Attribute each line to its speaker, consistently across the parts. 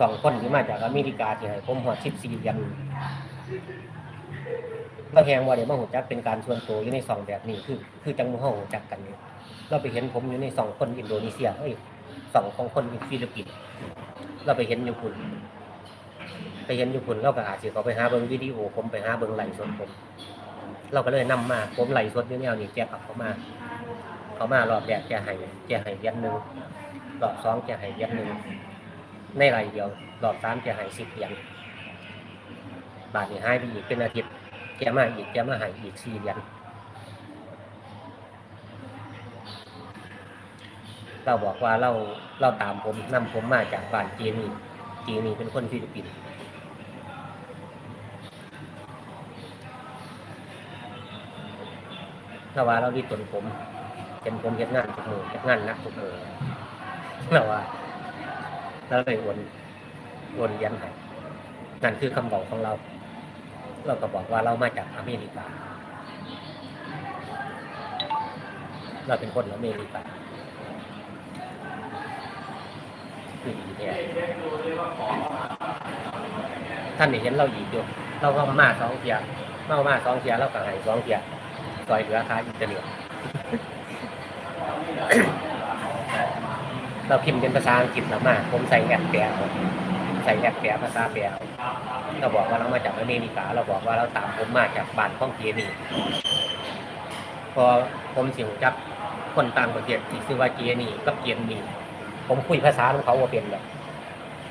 Speaker 1: สองคนที่มาจากอเมริกาที่ให้ผมหัวชิปสี่เรียญเราแหงว่าเดี๋ยวมาหูจักเป็นการส่วนตัวอยู่ในสองแบบนี้คือ คือจังมือห้องจักกันอยู่ยเราไปเห็นผมอยู่ในสองคนอินโดนีเซียเอ้ยสองของคนฟิลิปปินส์เราไปเห็นอยู่คุณไปเห็นอยู่คุณเราก็อาจจะเขาไปหาเบิ้งวิดีโอผมไปหาเบิ้งไหลฟ์สดผม เราก็เลยนำมาผมไหลสดอยู่แนวนี้แกกลับเขามา เขามารอบแรกแกให้แกให้เหรียญหนึ่งรอบสองแกให้เหรียญหนึ่งในไรเดียวรอบสามแกให้สิบเหรียญบาทนี้ให้ไปอีกเป็นอาทิตย์แกมาอีกแกมาให้อีกสี่เหรียญเราบอกว่าเราเราตามผมนำผมมาจากบ้านจีนีจีนีเป็นคนฟิลิปปินส์ถ้าว่าเราดีตนผม เป็นผมเฮ็ดงานทุกมือเฮ็ดงานนักทุกมือเราว่าเราเลยโอนโอนเรียญให้นั่นคือคำบอกของเรา เราก็บอกว่าเรามาจากอเมริกา เราเป็นคนอเมริกาคือดีแท้ท่านเห็นเราอีกอยู่เราก็มาสองเทียเรามาสองเทียเราก็ให้สองเทียซอยเหลือค่าอินเทอร์เน็ต เราพิมพ์เป็นภาษาอังกฤษเรามาผมใส่แอปแปลใส่แอปแปลภาษาแปลเอาเราบอกว่าเรามาจากอเมริกา เราบอกว่าเราตามผมมาจากบ้านข้องเกียนี่พอผมสิงจับคนต่างประเทศที่ชื่อว่าเกียนี่กับเกียนี่ผมคุยภาษาของเขาว่าเป็นแบบ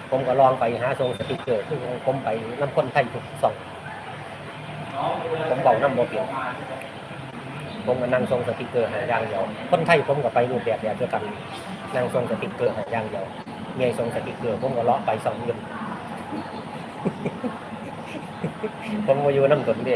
Speaker 1: ผมก็ลองไปหาทรงสติกเกอร์ซึ่ผมไปน้ำคนไทยทุกสองผมเบาน้ำโมเปลี่ยน ผมก็นั่งทรงสติกเกอร์หาอย่างเดียว คนไทยผมก็ไปรูปแบบแบบเดียวกันนั่งทรงสติกเกอร์หาอย่างเดียวเงยทรงสติกเกอร์ผมก็เลาะไปสองเดือนผมมาอยู่น้ำตนเด้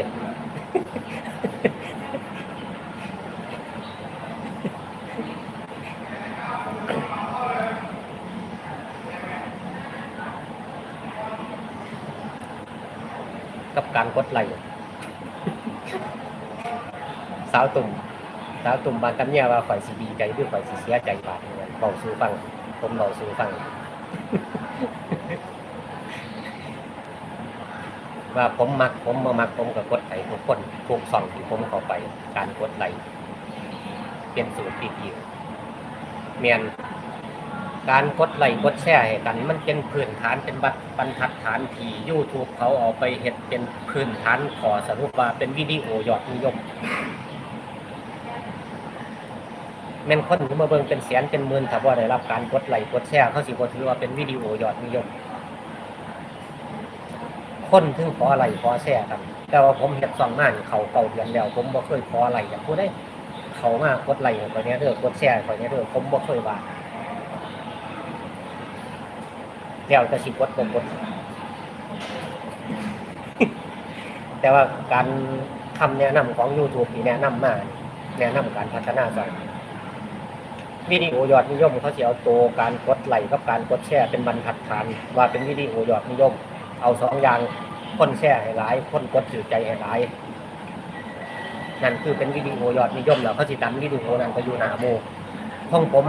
Speaker 1: กับการกดไลค์ สาวตุ่มสาวตุ่มบางกันเนี่ยว่าฝ่ายสิดีใจหรือฝ่ายสิเสียใจบาดเนี่ยเบาสู้ฟัง ผมเบาสู้ฟัง ว่าผมมักผมมามักผมก็กดไหลทุกคนทุกส่องที่ผมเข้าไป การกดไหลเป็นสูตรที่ดีเมียนการกดไลค์กดแชร์ให้กัน มันเป็นพื้นฐานเป็นบัตรบรรทัดฐานที่ YouTube เขาเอาไปเฮ็ดเป็นพื้นฐานขอสรุปว่าเป็นวิดีโอยอดนิยม แม่นคนมาเบิ่งเป็นแสนเป็นหมื่นถ้าว่ได้รับการกดไลค์กดแชร์เขาสิบ่ถือว่าเป็นวิดีโอยอดนิยม คนถึงขอไลค์ขอแชร์กันแต่ว่าผมเฮ็ดซ่องมานี่เขาเก่าเดือนแล้ว ผมบ่เคยขอไลค์จากผู้ใดเขามากดไลค์ให้ข่อยเนี้เด้อกดแชร์ให้ข่อยเนี้เด้อผมบ่เคยว่าแล้วจะสิกดบ่กดแต่ว่าการคำแนะนำของ YouTube ที่แนะนำมา แนะนำการพัฒนาสอน วิดีโอยอดนิยมเขาสิเอาตัวการกดไลค์กับการกดแชร์เป็นบรรทัดฐาน ว่าเป็นวิดีโอยอดนิยม เอาสองอย่างคนแชร์ให้หลาย คนกดถือใจให้หลายนั่นคือเป็นวิดีโอยอดนิยมแล้วเขาสิดันวิดีโอนั้นไปอยู่หนาหมู่ของผม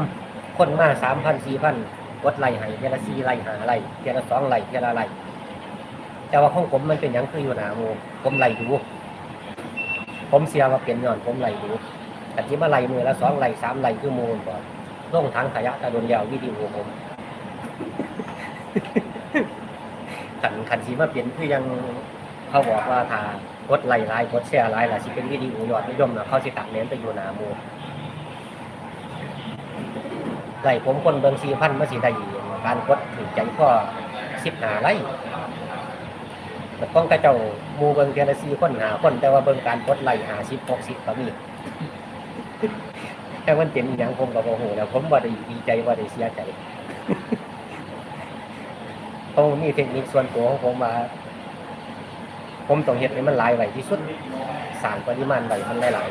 Speaker 1: คนมาสามพันสี่พันกดไลค์ให้เทละสี่ไลค์หาไลค์เทละสองไลค์เทละไลค์แต่ว่าของผมมันเป็นยังคืออยู่หนาหมู่ผมไลค์ดูผมเสียว่าเป็นย้อนผมไลค์ดู แต่ที่มาไลค์มือละสองไลค์สามไลค์คือมูลก่อนลงถังขยะตะโดนแล้ววิดีโอผมขันขันสีมาเปลี่ยนคือยังเขาบอกว่าถ้ากดไลค์ไลค์กดแชร์ไลค์ล่ะสิเป็นวิดีโอยอดนิยมนะเขาสิตัดเน้นไปอยู่หนาหมู่ไล่ผมคนเบิงสี่พันมาสิได้การกดถึงใจพ่อสิบหาไล่แต่ต้องกระเจ้ามูเบิงเทอละสี่คนหาคนแต่ว่าเบิงการกดไล่หาสิบหกสิบก็มี แต่มันเป็นอย่างผมกับโมโหแล้วผมว่าได้ดีใจว่าได้เสียใจผมมีเทคนิคส่วนตัวของผมมา ผมต้องเฮ็ดให้มันหลายไว้ที่สุดสารปริมาณไหวมันหลาย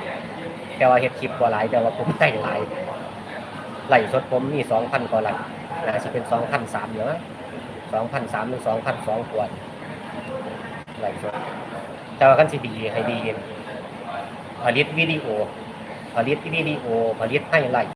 Speaker 1: ๆแต่ว่าเฮ็ดคลิปบ่หลายแต่ว่าผมแต่งหลายไหลสดผมมีสองพันกว่าไหลน่าจะเป็นสองพันสามเยอะสองพันสามหรือสองพันสองขวดไหลสดแต่ว่ากันสิดีให้ดี ผลิตวิดีโอ ผลิตวิดีโอ ผลิตให้ไหลฟ์